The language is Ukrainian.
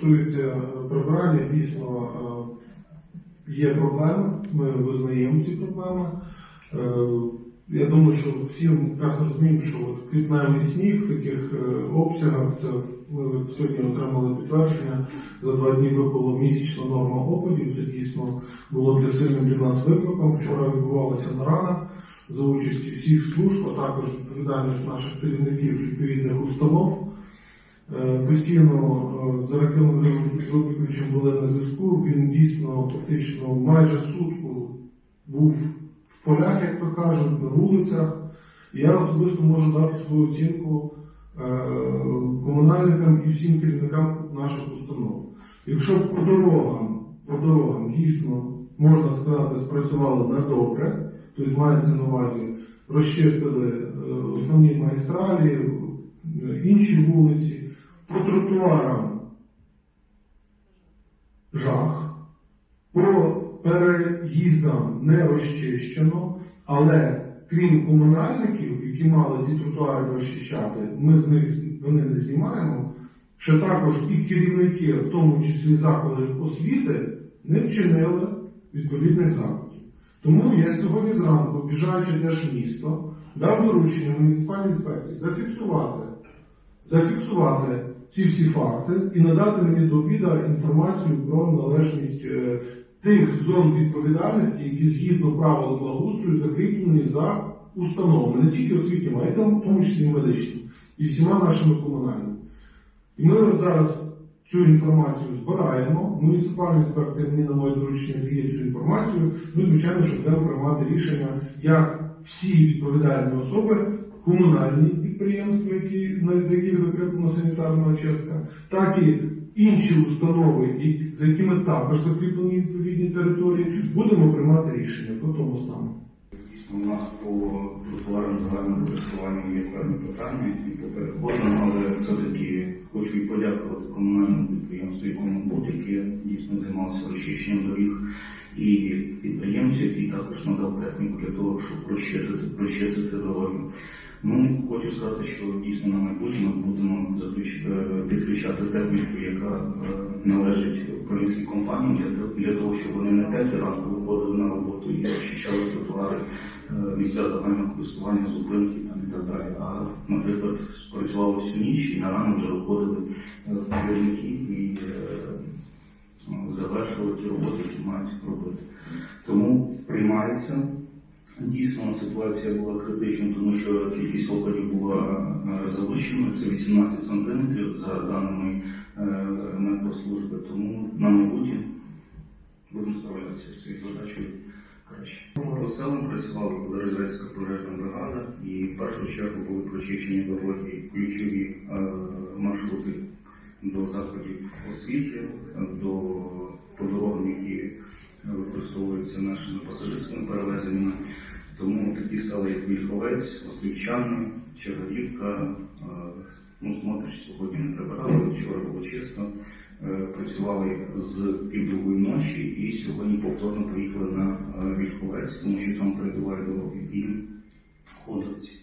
стосується прибирання, дійсно е, є проблеми. Ми визнаємо ці проблеми. Е, Я думаю, що всі прекрасно розуміємо, що от квітневий сніг в таких е, обсягах, це ми сьогодні отримали підтвердження. За два дні випала місячна норма опадів. Це дійсно було для сильним для нас викликом. Вчора відбувалася нарада за участі всіх служб, а також відповідальних наших керівників відповідних установ. Постійно з Ракилом Зубіковичем були на зв'язку. Він дійсно фактично майже сутку був в полях, як то кажуть, на вулицях. Я особисто можу дати свою оцінку е, комунальникам і всім керівникам наших установ. Якщо по дорогам, по дорогам дійсно можна сказати, спрацювали на добре, тобто мається на увазі, розчистили е, основні магістралі, е, інші вулиці. По тротуарам жах, по переїздам не розчищено, але крім комунальників, які мали ці тротуари розчищати, ми з них вони не знімаємо. Ще також і керівники, в тому числі закладів освіти, не вчинили відповідних заходів. Тому я сьогодні зранку, обіжаючи теж місто, дав доручення муніципальній інспекції зафіксувати зафіксувати ці всі факти і надати мені до обіду інформацію про належність е, тих зон відповідальності, які згідно правил благоустрою закріплені за установами, не тільки освітніми, а й в тому числі медичними, і всіма нашими комунальними. І ми зараз цю інформацію збираємо. Муніципальна інспекція мені на моє доручення дає цю інформацію. Ну, звичайно, що будемо приймати рішення, як всі відповідальні особи, комунальні підприємства, які за яких закріплена санітарна очистка, так і інші установи, і- за якими також закріплені відповідні території, будемо приймати рішення по тому стану. Дійсно, у нас по тротуарам загальному користуванню є певні питання і по переходам, але все-таки хочу і подякувати комунальному підприємству «Іконобуд», яке дійсно займалося розчищенням доріг, і підприємцю, який також надав техніку для того, щоб прочистити, прочистити дороги. Ну, хочу сказати, що дійсно на майбутнє ми будемо е, підключати техніку, яка е, належить українській компанії, для, того- щоб вони не п'яти ранку виходили на роботу і очищали тротуари, е, місця загального користування, зупинки там і так далі. А, наприклад, спрацювали всю ніч і на рано вже виходили керівники і завершили ті роботи, які мають робити. Тому приймається. Дійсно, ситуація була критичною, тому що кількість опадів була е, завищеною, це 18 сантиметрів за даними е, медслужби. Тому на майбутнє будемо справлятися з цією задачею краще. По селам працювала Велерезерська пожежна бригада, і в першу чергу були прочищені дороги, ключові е, маршрути до заходів освіти, до по дорогам, які використовуються нашими пасажирськими перевезеннями. Тому такі села, як Вільховець, Освівчани, Чергарівка, е, ну, смотриш, сьогодні не прибирали, вчора було чисто. Е, Працювали з півдругої ночі і сьогодні повторно поїхали на е, Вільховець, тому що там передуває дороги і ходить